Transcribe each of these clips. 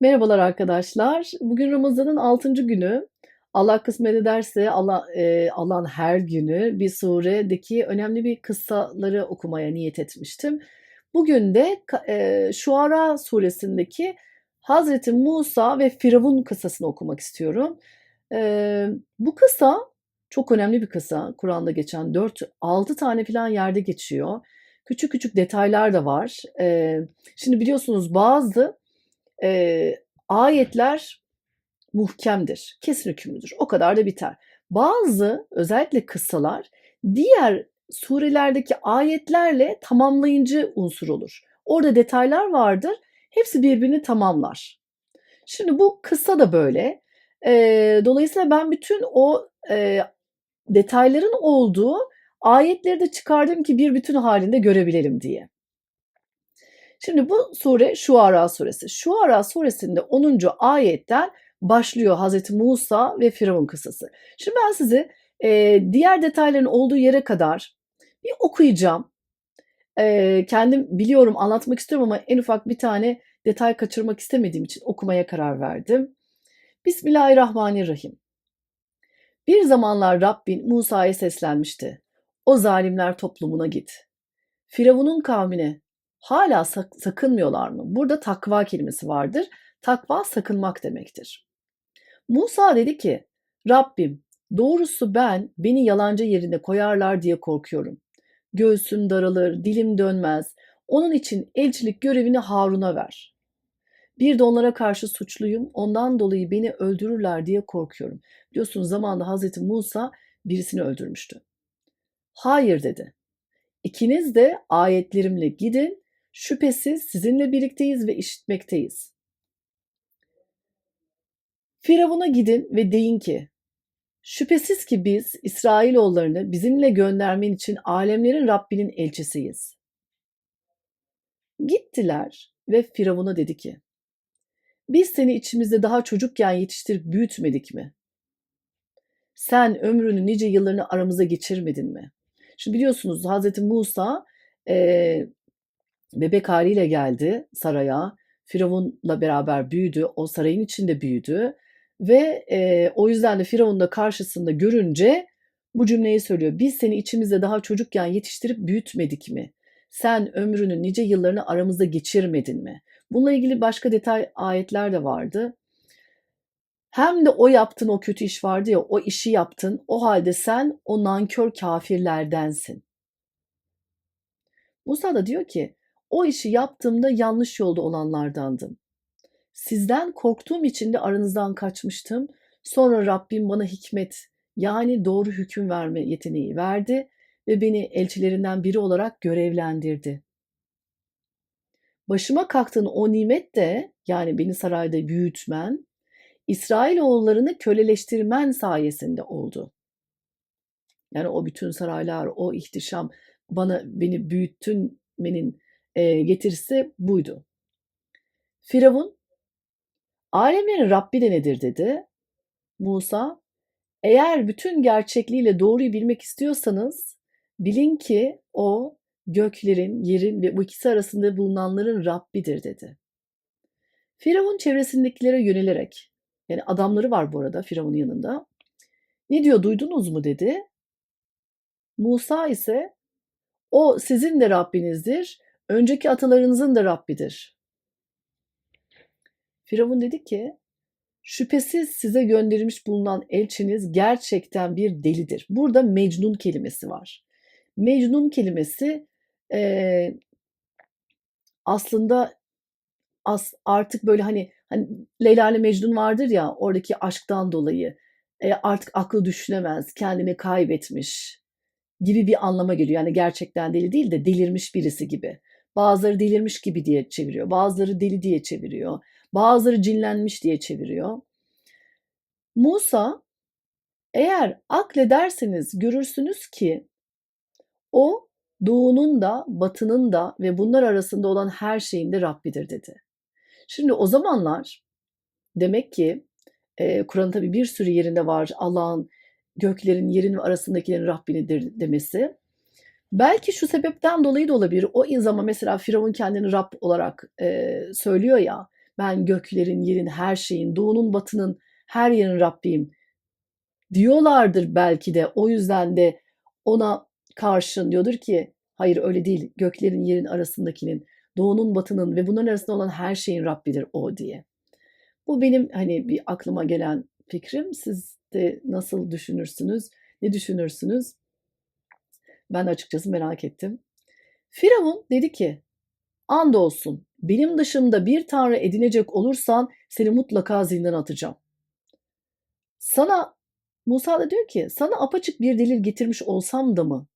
Merhabalar arkadaşlar. Bugün Ramazan'ın 6. günü. Allah kısmet ederse Allah, eee, Allah'ın her günü bir suredeki önemli bir kıssaları okumaya niyet etmiştim. Bugün de eee, Şuara suresindeki Hazreti Musa ve Firavun kıssasını okumak istiyorum. Eee, bu kıssa çok önemli bir kıssa. Kur'an'da geçen 4-6 tane filan yerde geçiyor. Küçük küçük detaylar da var. Eee, şimdi biliyorsunuz bazı Eee, ayetler muhkemdir, kesin hükümlüdür. O kadar da biter. Bazı özellikle kıssalar diğer surelerdeki ayetlerle tamamlayıcı unsur olur. Orada detaylar vardır. Hepsi birbirini tamamlar. Şimdi bu kıssa da böyle. Eee, dolayısıyla ben bütün o eee, detayların olduğu ayetleri de çıkardım ki bir bütün halinde görebilelim diye. Şimdi bu sure Şuara suresi. Şuara suresinde 10. ayetten başlıyor Hazreti Musa ve Firavun kıssası. Şimdi ben size e, diğer detayların olduğu yere kadar bir okuyacağım. E, kendim biliyorum anlatmak istiyorum ama en ufak bir tane detay kaçırmak istemediğim için okumaya karar verdim. Bismillahirrahmanirrahim. Bir zamanlar Rabbin Musa'ya seslenmişti. O zalimler toplumuna git. Firavun'un kavmine hala sak- sakınmıyorlar mı? Burada takva kelimesi vardır. Takva sakınmak demektir. Musa dedi ki, Rabbim doğrusu ben beni yalancı yerine koyarlar diye korkuyorum. Göğsüm daralır, dilim dönmez. Onun için elçilik görevini Harun'a ver. Bir de onlara karşı suçluyum, ondan dolayı beni öldürürler diye korkuyorum. Biliyorsunuz zamanında Hazreti Musa birisini öldürmüştü. Hayır dedi. İkiniz de ayetlerimle gidin Şüphesiz sizinle birlikteyiz ve işitmekteyiz. Firavun'a gidin ve deyin ki, şüphesiz ki biz İsrailoğullarını bizimle göndermen için alemlerin Rabbinin elçisiyiz. Gittiler ve Firavun'a dedi ki, biz seni içimizde daha çocukken yetiştirip büyütmedik mi? Sen ömrünü nice yıllarını aramıza geçirmedin mi? Şimdi biliyorsunuz Hazreti Musa e, bebek haliyle geldi saraya. Firavun'la beraber büyüdü. O sarayın içinde büyüdü. Ve e, o yüzden de Firavun da karşısında görünce bu cümleyi söylüyor. Biz seni içimizde daha çocukken yetiştirip büyütmedik mi? Sen ömrünün nice yıllarını aramızda geçirmedin mi? Bununla ilgili başka detay ayetler de vardı. Hem de o yaptın o kötü iş vardı ya o işi yaptın. O halde sen o nankör kafirlerdensin. Musa da diyor ki o işi yaptığımda yanlış yolda olanlardandım. Sizden korktuğum için de aranızdan kaçmıştım. Sonra Rabbim bana hikmet yani doğru hüküm verme yeteneği verdi ve beni elçilerinden biri olarak görevlendirdi. Başıma kalktığın o nimet de yani beni sarayda büyütmen, İsrailoğullarını köleleştirmen sayesinde oldu. Yani o bütün saraylar, o ihtişam bana beni büyütmenin e, getirisi buydu. Firavun, alemlerin Rabbi de nedir dedi. Musa, eğer bütün gerçekliğiyle doğruyu bilmek istiyorsanız bilin ki o göklerin, yerin ve bu ikisi arasında bulunanların Rabbidir dedi. Firavun çevresindekilere yönelerek, yani adamları var bu arada Firavun'un yanında. Ne diyor duydunuz mu dedi. Musa ise o sizin de Rabbinizdir önceki atalarınızın da Rabbidir. Firavun dedi ki, şüphesiz size gönderilmiş bulunan elçiniz gerçekten bir delidir. Burada Mecnun kelimesi var. Mecnun kelimesi e, aslında as, artık böyle hani, hani Leyla ile Mecnun vardır ya oradaki aşktan dolayı e, artık aklı düşünemez, kendini kaybetmiş gibi bir anlama geliyor. Yani gerçekten deli değil de delirmiş birisi gibi. Bazıları delirmiş gibi diye çeviriyor. Bazıları deli diye çeviriyor. Bazıları cinlenmiş diye çeviriyor. Musa eğer aklederseniz görürsünüz ki o doğunun da batının da ve bunlar arasında olan her şeyin de Rabbidir dedi. Şimdi o zamanlar demek ki e, Kur'an'ın tabii bir sürü yerinde var Allah'ın göklerin yerin ve arasındakilerin Rabbinidir demesi. Belki şu sebepten dolayı da olabilir. O zaman mesela Firavun kendini Rab olarak e, söylüyor ya. Ben göklerin, yerin, her şeyin, doğunun, batının, her yerin Rabbiyim diyorlardır belki de. O yüzden de ona karşın diyordur ki hayır öyle değil. Göklerin, yerin arasındakinin, doğunun, batının ve bunların arasında olan her şeyin Rabbidir o diye. Bu benim hani bir aklıma gelen fikrim. Siz de nasıl düşünürsünüz? Ne düşünürsünüz? Ben açıkçası merak ettim. Firavun dedi ki, andolsun benim dışımda bir tanrı edinecek olursan seni mutlaka zindana atacağım. Sana Musa da diyor ki sana apaçık bir delil getirmiş olsam da mı?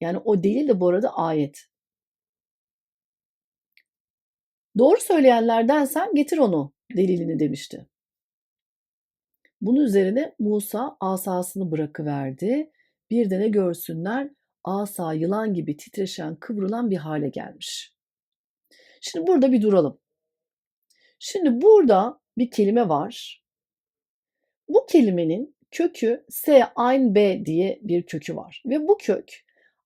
Yani o delil de bu arada ayet. Doğru söyleyenlerdensen getir onu delilini demişti. Bunun üzerine Musa asasını bırakıverdi. Bir de ne görsünler asa yılan gibi titreşen kıvrılan bir hale gelmiş. Şimdi burada bir duralım. Şimdi burada bir kelime var. Bu kelimenin kökü S ayn B diye bir kökü var. Ve bu kök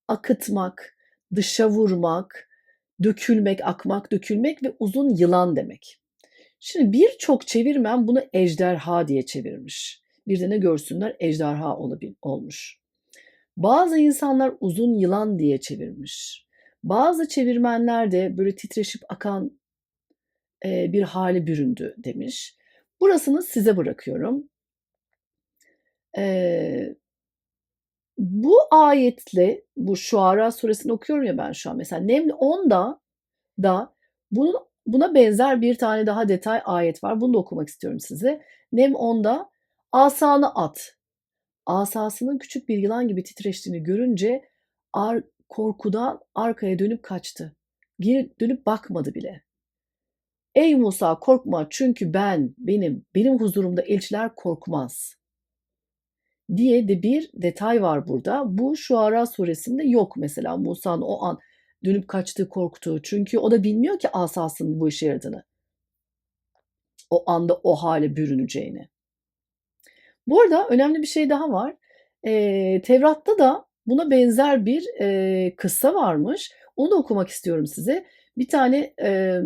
akıtmak, dışa vurmak, dökülmek, akmak, dökülmek ve uzun yılan demek. Şimdi birçok çevirmen bunu ejderha diye çevirmiş. Bir de ne görsünler ejderha olmuş. Bazı insanlar uzun yılan diye çevirmiş. Bazı çevirmenler de böyle titreşip akan e, bir hale büründü demiş. Burasını size bırakıyorum. E, bu ayetle, bu Şuara suresini okuyorum ya ben şu an mesela. Neml 10'da da bunun buna benzer bir tane daha detay ayet var. Bunu da okumak istiyorum size. Nem 10'da asanı at. Asasının küçük bir yılan gibi titreştiğini görünce ar korkudan arkaya dönüp kaçtı. Geri dönüp bakmadı bile. Ey Musa korkma çünkü ben, benim, benim huzurumda elçiler korkmaz. Diye de bir detay var burada. Bu Şuara suresinde yok mesela Musa'nın o an dönüp kaçtığı korktuğu. Çünkü o da bilmiyor ki asasının bu işe yaradığını. O anda o hale bürüneceğini. Bu arada önemli bir şey daha var. Ee, Tevrat'ta da buna benzer bir e, kıssa varmış. Onu da okumak istiyorum size. Bir tane e,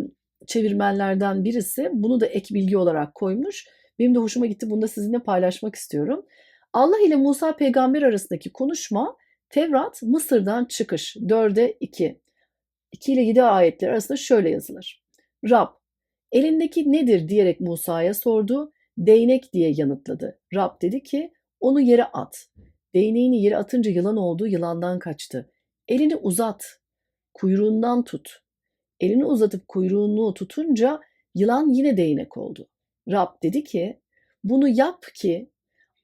çevirmenlerden birisi bunu da ek bilgi olarak koymuş. Benim de hoşuma gitti. Bunu da sizinle paylaşmak istiyorum. Allah ile Musa peygamber arasındaki konuşma Tevrat Mısır'dan çıkış 4'e 2. 2 ile 7 ayetler arasında şöyle yazılır. Rab, elindeki nedir diyerek Musa'ya sordu. Değnek diye yanıtladı. Rab dedi ki, onu yere at. Değneğini yere atınca yılan oldu, yılandan kaçtı. Elini uzat, kuyruğundan tut. Elini uzatıp kuyruğunu tutunca yılan yine değnek oldu. Rab dedi ki, bunu yap ki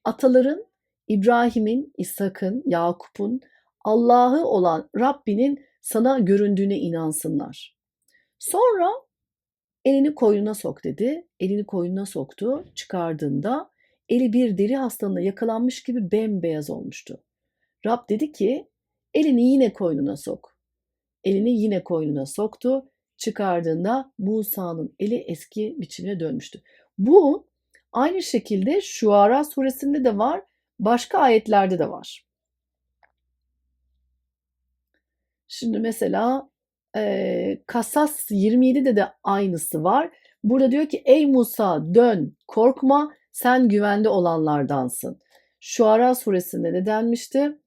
ataların İbrahim'in, İshak'ın, Yakup'un Allah'ı olan Rabbinin sana göründüğüne inansınlar. Sonra elini koynuna sok dedi. Elini koynuna soktu. Çıkardığında eli bir deri hastalığına yakalanmış gibi bembeyaz olmuştu. Rab dedi ki elini yine koynuna sok. Elini yine koynuna soktu. Çıkardığında Musa'nın eli eski biçimine dönmüştü. Bu aynı şekilde Şuara suresinde de var, başka ayetlerde de var. Şimdi mesela e, Kasas 27'de de aynısı var. Burada diyor ki ey Musa dön korkma sen güvende olanlardansın. Şuara suresinde ne denmişti?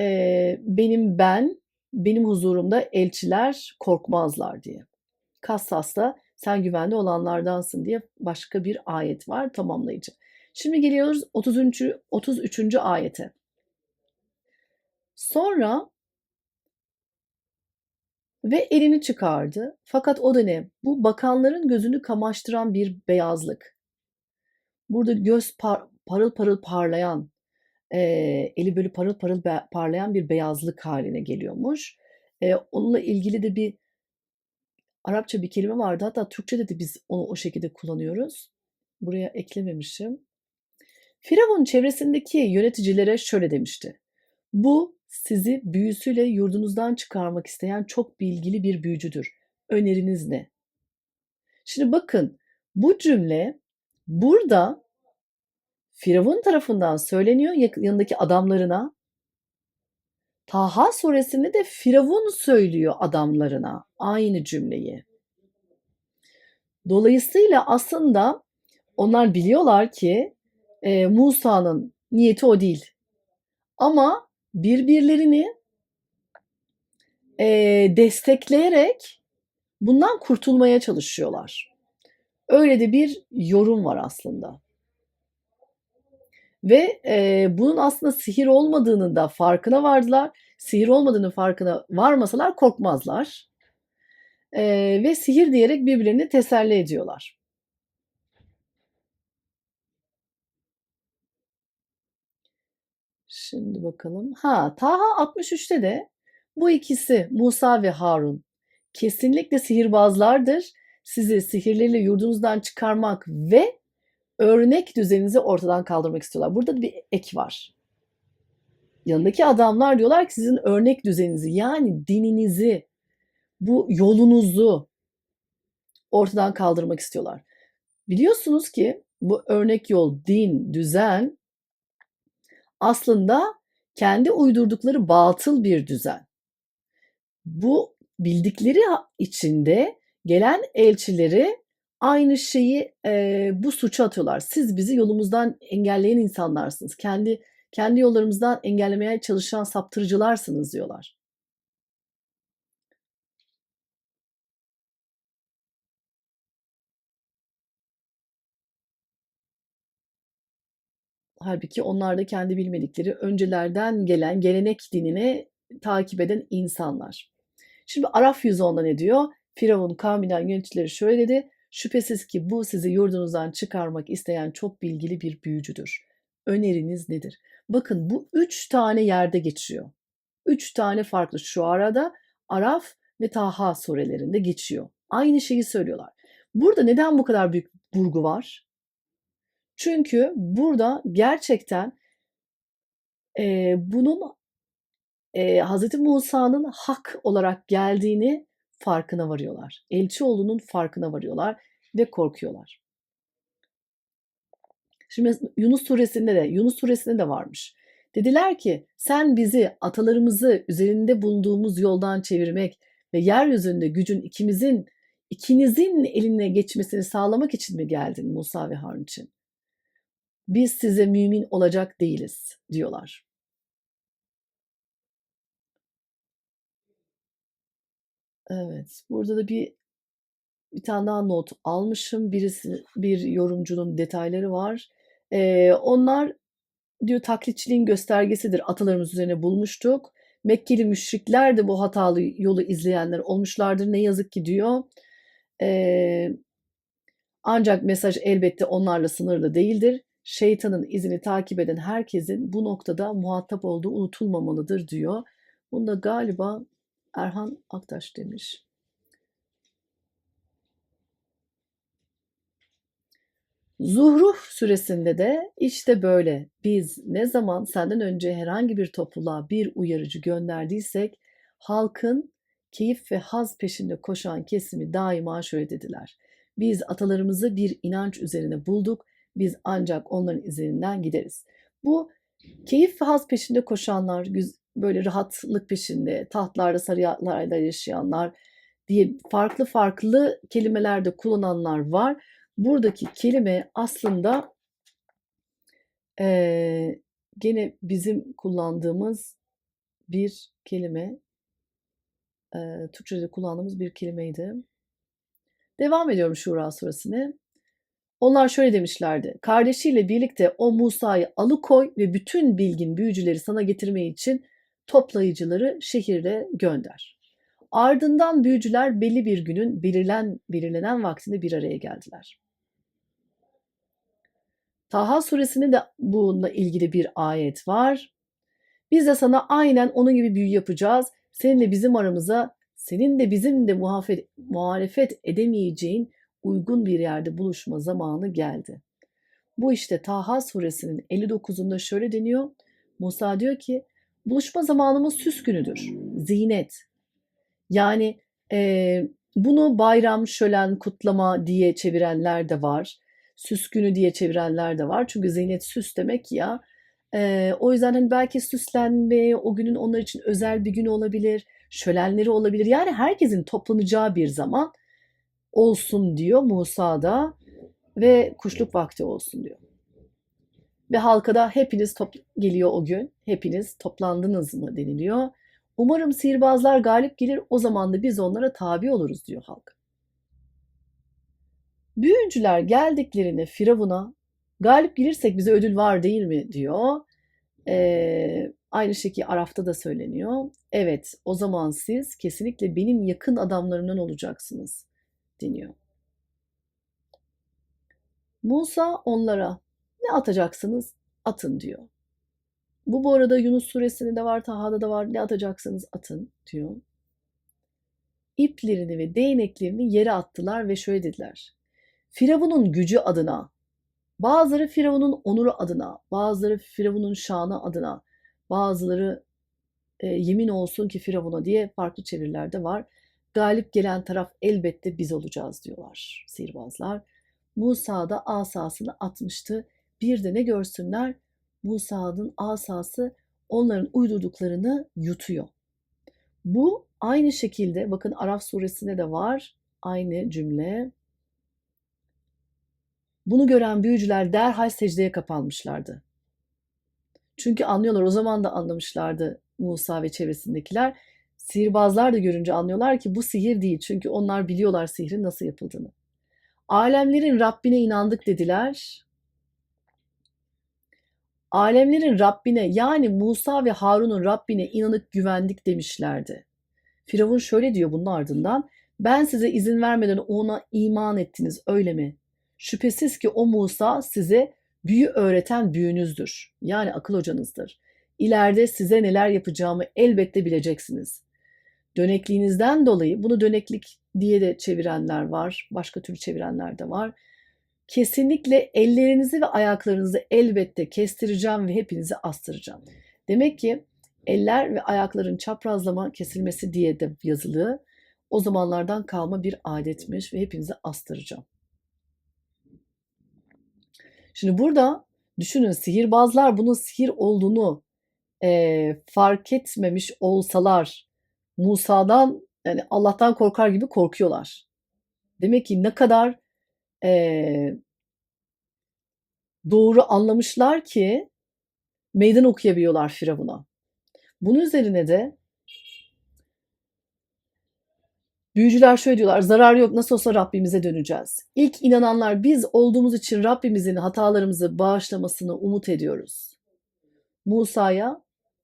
E, benim ben, benim huzurumda elçiler korkmazlar diye. Kassas'ta sen güvende olanlardansın diye başka bir ayet var tamamlayıcı. Şimdi geliyoruz 30. 33. ayete. Sonra ve elini çıkardı. Fakat o da ne? Bu bakanların gözünü kamaştıran bir beyazlık. Burada göz par parıl parıl parlayan, e, eli böyle parıl parıl parlayan bir beyazlık haline geliyormuş. E, onunla ilgili de bir Arapça bir kelime vardı. Hatta Türkçe'de de biz onu o şekilde kullanıyoruz. Buraya eklememişim. Firavun çevresindeki yöneticilere şöyle demişti. Bu sizi büyüsüyle yurdunuzdan çıkarmak isteyen çok bilgili bir büyücüdür. Öneriniz ne? Şimdi bakın bu cümle burada Firavun tarafından söyleniyor yanındaki adamlarına. Taha suresinde de Firavun söylüyor adamlarına aynı cümleyi. Dolayısıyla aslında onlar biliyorlar ki e, Musa'nın niyeti o değil. Ama birbirlerini e, destekleyerek bundan kurtulmaya çalışıyorlar. Öyle de bir yorum var aslında. Ve e, bunun aslında sihir olmadığını da farkına vardılar. Sihir olmadığını farkına varmasalar korkmazlar. E, ve sihir diyerek birbirlerini teselli ediyorlar. Şimdi bakalım. Ha, Taha 63'te de bu ikisi Musa ve Harun kesinlikle sihirbazlardır. Sizi sihirleriyle yurdunuzdan çıkarmak ve örnek düzeninizi ortadan kaldırmak istiyorlar. Burada bir ek var. Yanındaki adamlar diyorlar ki sizin örnek düzeninizi yani dininizi, bu yolunuzu ortadan kaldırmak istiyorlar. Biliyorsunuz ki bu örnek yol, din, düzen aslında kendi uydurdukları batıl bir düzen. Bu bildikleri içinde gelen elçileri aynı şeyi e, bu suça atıyorlar. Siz bizi yolumuzdan engelleyen insanlarsınız. Kendi kendi yollarımızdan engellemeye çalışan saptırıcılarsınız diyorlar. Halbuki onlar da kendi bilmedikleri öncelerden gelen gelenek dinini takip eden insanlar. Şimdi Araf 110'da ne diyor? Firavun kavminden yöneticileri şöyle dedi. Şüphesiz ki bu sizi yurdunuzdan çıkarmak isteyen çok bilgili bir büyücüdür. Öneriniz nedir? Bakın bu üç tane yerde geçiyor. Üç tane farklı şu arada Araf ve Taha surelerinde geçiyor. Aynı şeyi söylüyorlar. Burada neden bu kadar büyük vurgu var? Çünkü burada gerçekten e, bunun e, Hz. Musa'nın hak olarak geldiğini farkına varıyorlar. Elçi olduğunun farkına varıyorlar ve korkuyorlar. Şimdi Yunus suresinde de Yunus suresinde de varmış. Dediler ki sen bizi atalarımızı üzerinde bulunduğumuz yoldan çevirmek ve yeryüzünde gücün ikimizin ikinizin eline geçmesini sağlamak için mi geldin Musa ve Harun için? Biz size mümin olacak değiliz diyorlar. Evet, burada da bir bir tane daha not almışım. Birisi bir yorumcunun detayları var. Ee, onlar diyor taklitçiliğin göstergesidir. Atalarımız üzerine bulmuştuk. Mekkeli müşrikler de bu hatalı yolu izleyenler olmuşlardır. Ne yazık ki diyor. Ee, ancak mesaj elbette onlarla sınırlı değildir. Şeytanın izini takip eden herkesin bu noktada muhatap olduğu unutulmamalıdır diyor. Bunda galiba Erhan Aktaş demiş. Zuhruf süresinde de işte böyle biz ne zaman senden önce herhangi bir topluluğa bir uyarıcı gönderdiysek halkın keyif ve haz peşinde koşan kesimi daima şöyle dediler. Biz atalarımızı bir inanç üzerine bulduk. Biz ancak onların izlerinden gideriz. Bu keyif ve haz peşinde koşanlar, böyle rahatlık peşinde, tahtlarda saraylarda yaşayanlar diye farklı farklı kelimelerde kullananlar var. Buradaki kelime aslında e, gene bizim kullandığımız bir kelime. E, Türkçe'de kullandığımız bir kelimeydi. Devam ediyorum Şura suresine. Onlar şöyle demişlerdi. Kardeşiyle birlikte o Musa'yı alıkoy ve bütün bilgin büyücüleri sana getirmeyi için toplayıcıları şehirde gönder. Ardından büyücüler belli bir günün belirlen, belirlenen vaktinde bir araya geldiler. Taha suresinde de bununla ilgili bir ayet var. Biz de sana aynen onun gibi büyü yapacağız. Seninle bizim aramıza, senin de bizim de muhafet, muhalefet edemeyeceğin uygun bir yerde buluşma zamanı geldi. Bu işte Taha suresinin 59'unda şöyle deniyor. Musa diyor ki buluşma zamanımız süs günüdür. Zinet. Yani e, bunu bayram, şölen, kutlama diye çevirenler de var. Süs günü diye çevirenler de var. Çünkü zinet süs demek ya. E, o yüzden hani belki süslenme, o günün onlar için özel bir gün olabilir. Şölenleri olabilir. Yani herkesin toplanacağı bir zaman. Olsun diyor Musa da ve kuşluk vakti olsun diyor. Ve halka da hepiniz top geliyor o gün. Hepiniz toplandınız mı deniliyor. Umarım sihirbazlar galip gelir o zaman da biz onlara tabi oluruz diyor halk. Büyücüler geldiklerinde Firavun'a galip gelirsek bize ödül var değil mi diyor. Ee, aynı şekilde Araf'ta da söyleniyor. Evet o zaman siz kesinlikle benim yakın adamlarımdan olacaksınız deniyor. Musa onlara ne atacaksınız atın diyor. Bu bu arada Yunus suresinde de var, Taha'da da var. Ne atacaksınız atın diyor. İplerini ve değneklerini yere attılar ve şöyle dediler. Firavun'un gücü adına, bazıları Firavun'un onuru adına, bazıları Firavun'un şanı adına, bazıları e, yemin olsun ki Firavun'a diye farklı çevirilerde var. Galip gelen taraf elbette biz olacağız diyorlar sihirbazlar. Musa da asasını atmıştı. Bir de ne görsünler? Musa'nın asası onların uydurduklarını yutuyor. Bu aynı şekilde bakın Araf suresinde de var aynı cümle. Bunu gören büyücüler derhal secdeye kapanmışlardı. Çünkü anlıyorlar o zaman da anlamışlardı Musa ve çevresindekiler. Sihirbazlar da görünce anlıyorlar ki bu sihir değil. Çünkü onlar biliyorlar sihrin nasıl yapıldığını. Alemlerin Rabbine inandık dediler. Alemlerin Rabbine yani Musa ve Harun'un Rabbine inanıp güvendik demişlerdi. Firavun şöyle diyor bunun ardından. Ben size izin vermeden ona iman ettiniz öyle mi? Şüphesiz ki o Musa size büyü öğreten büyünüzdür. Yani akıl hocanızdır. İleride size neler yapacağımı elbette bileceksiniz. Dönekliğinizden dolayı bunu döneklik diye de çevirenler var. Başka türlü çevirenler de var. Kesinlikle ellerinizi ve ayaklarınızı elbette kestireceğim ve hepinizi astıracağım. Demek ki eller ve ayakların çaprazlama kesilmesi diye de yazılı. O zamanlardan kalma bir adetmiş ve hepinizi astıracağım. Şimdi burada düşünün sihirbazlar bunun sihir olduğunu e, fark etmemiş olsalar Musa'dan yani Allah'tan korkar gibi korkuyorlar. Demek ki ne kadar e, doğru anlamışlar ki meydan okuyabiliyorlar Firavun'a. Bunun üzerine de büyücüler şöyle diyorlar, zarar yok nasıl olsa Rabbimize döneceğiz. İlk inananlar biz olduğumuz için Rabbimizin hatalarımızı bağışlamasını umut ediyoruz. Musa'ya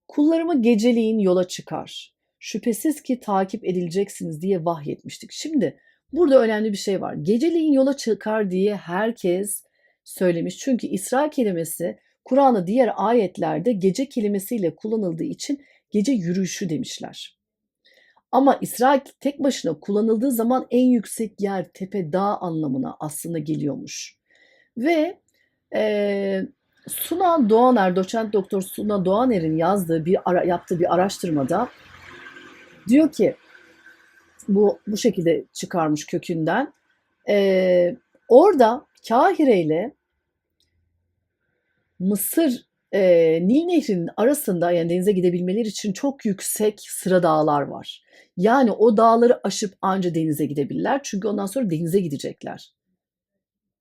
kullarımı geceliğin yola çıkar. Şüphesiz ki takip edileceksiniz diye vahyetmiştik. Şimdi burada önemli bir şey var. Geceliğin yola çıkar diye herkes söylemiş. Çünkü İsra kelimesi Kur'an'da diğer ayetlerde gece kelimesiyle kullanıldığı için gece yürüyüşü demişler. Ama İsra tek başına kullanıldığı zaman en yüksek yer, tepe, dağ anlamına aslında geliyormuş. Ve e, Suna Doğaner, doçent doktor Suna Doğaner'in yazdığı bir ara, yaptığı bir araştırmada diyor ki bu bu şekilde çıkarmış kökünden. E, orada Kahire ile Mısır e, Nil Nehri'nin arasında yani denize gidebilmeleri için çok yüksek sıra dağlar var. Yani o dağları aşıp anca denize gidebilirler. Çünkü ondan sonra denize gidecekler.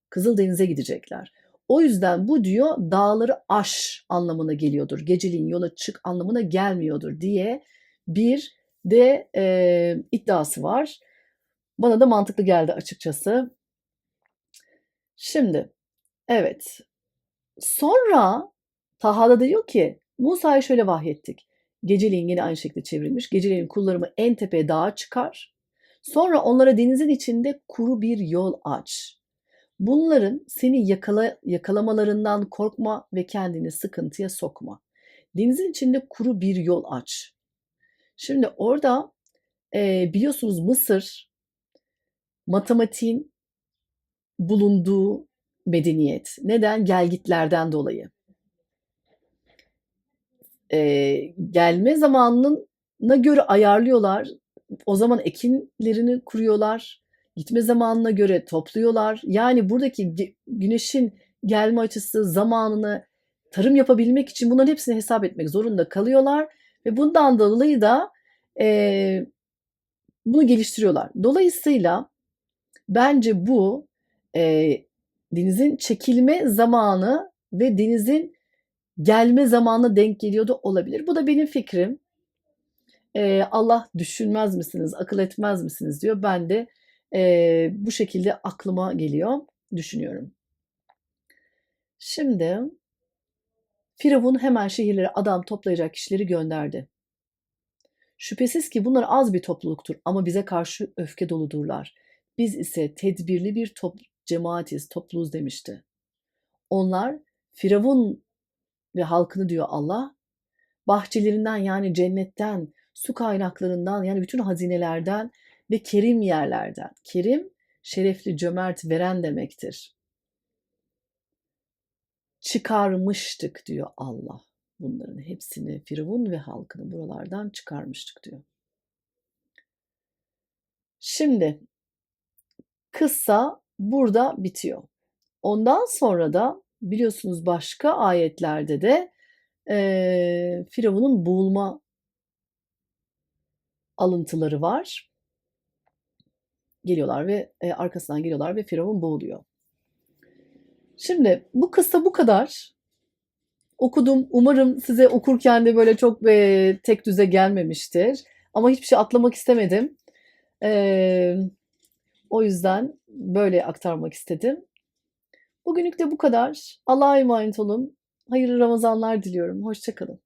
Kızıl Denize gidecekler. O yüzden bu diyor dağları aş anlamına geliyordur. Geceliğin yola çık anlamına gelmiyordur diye bir de e, iddiası var. Bana da mantıklı geldi açıkçası. Şimdi evet sonra Taha'da diyor ki Musa'ya şöyle vahyettik. Geceliğin yine aynı şekilde çevrilmiş. Geceliğin kullarımı en tepeye dağa çıkar. Sonra onlara denizin içinde kuru bir yol aç. Bunların seni yakala, yakalamalarından korkma ve kendini sıkıntıya sokma. Denizin içinde kuru bir yol aç. Şimdi orada e, biliyorsunuz Mısır matematiğin bulunduğu medeniyet. Neden? Gelgitlerden dolayı. E, gelme zamanına göre ayarlıyorlar. O zaman ekinlerini kuruyorlar. Gitme zamanına göre topluyorlar. Yani buradaki güneşin gelme açısı, zamanını tarım yapabilmek için bunların hepsini hesap etmek zorunda kalıyorlar. Ve bundan dolayı da e, bunu geliştiriyorlar. Dolayısıyla Bence bu eee, denizin çekilme zamanı ve denizin gelme zamanına denk geliyor da olabilir. Bu da benim fikrim. Eee, Allah düşünmez misiniz, akıl etmez misiniz diyor. Ben de eee, bu şekilde aklıma geliyor, düşünüyorum. Şimdi Firavun hemen şehirlere adam toplayacak kişileri gönderdi. Şüphesiz ki bunlar az bir topluluktur ama bize karşı öfke doludurlar. Biz ise tedbirli bir top, cemaatiz, topluluğuz demişti. Onlar Firavun ve halkını diyor Allah, bahçelerinden yani cennetten, su kaynaklarından yani bütün hazinelerden ve kerim yerlerden. Kerim, şerefli, cömert, veren demektir. Çıkarmıştık diyor Allah. Bunların hepsini Firavun ve halkını buralardan çıkarmıştık diyor. Şimdi kıssa burada bitiyor. Ondan sonra da biliyorsunuz başka ayetlerde de eee Firavun'un boğulma alıntıları var. Geliyorlar ve e, arkasından geliyorlar ve Firavun boğuluyor. Şimdi bu kıssa bu kadar. Okudum. Umarım size okurken de böyle çok e, tek düze gelmemiştir. Ama hiçbir şey atlamak istemedim. Eee, o yüzden böyle aktarmak istedim. Bugünlük de bu kadar. Allah'a emanet olun. Hayırlı Ramazanlar diliyorum. Hoşça kalın.